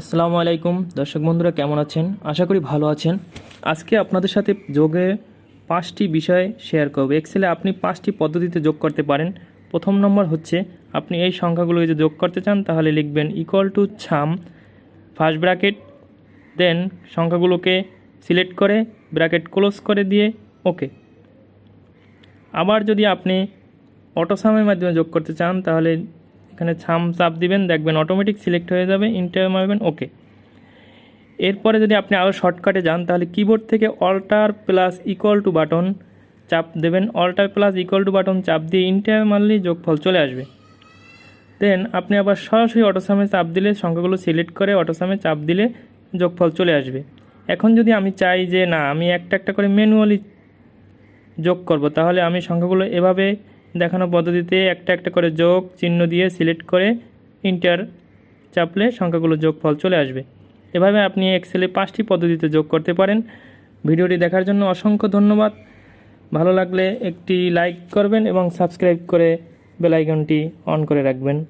আসসালামু আলাইকুম। দর্শক বন্ধুরা, কেমন আছেন? আশা করি ভালো আছেন। আজকে আপনাদের সাথে যোগে পাঁচটি বিষয় শেয়ার করব। এক্সেলে আপনি পাঁচটি পদ্ধতিতে যোগ করতে পারেন। প্রথম নম্বর হচ্ছে, আপনি এই সংখ্যাগুলো যদি যোগ করতে চান, তাহলে লিখবেন equal to sum first bracket then সংখ্যাগুলোকে select করে ব্র্যাকেট ক্লোজ করে দিয়ে ওকে আবার যদি আপনি অটোসামের মাধ্যমে যোগ করতে চান, তাহলে এখানে ছাম চাপ দিবেন, দেখবেন অটোমেটিক সিলেক্ট হয়ে যাবে ইন্টার মারবেন ওকে এরপরে যদি আপনি আরও শর্টকাটে যান, তাহলে কিবোর্ড থেকে alter plus equal to button চাপ দেবেন। Alter plus equal to button চাপ দিয়ে ইন্টার মারলেই যোগফল চলে আসবে। দেন আপনি আবার সরাসরি অটোসামে চাপ দিলে, সংখ্যাগুলো সিলেক্ট করে অটোসামে চাপ দিলে যোগফল চলে আসবে। এখন যদি আমি চাই যে, না, আমি একটা একটা করে ম্যানুয়ালি যোগ করব, তাহলে আমি সংখ্যাগুলো এভাবে দেখানো পদ্ধতিতে একটা একটা করে যোগ চিহ্ন দিয়ে সিলেক্ট করে ইন্টার চাপলে সংখ্যাগুলো যোগফল চলে আসবে। এভাবে আপনি এক্সেলে পাঁচটি পদ্ধতিতে যোগ করতে পারেন। ভিডিওটি দেখার জন্য অসংখ্য ধন্যবাদ। ভালো লাগলে একটি লাইক করবেন এবং সাবস্ক্রাইব করে বেলাইকনটি অন করে রাখবেন।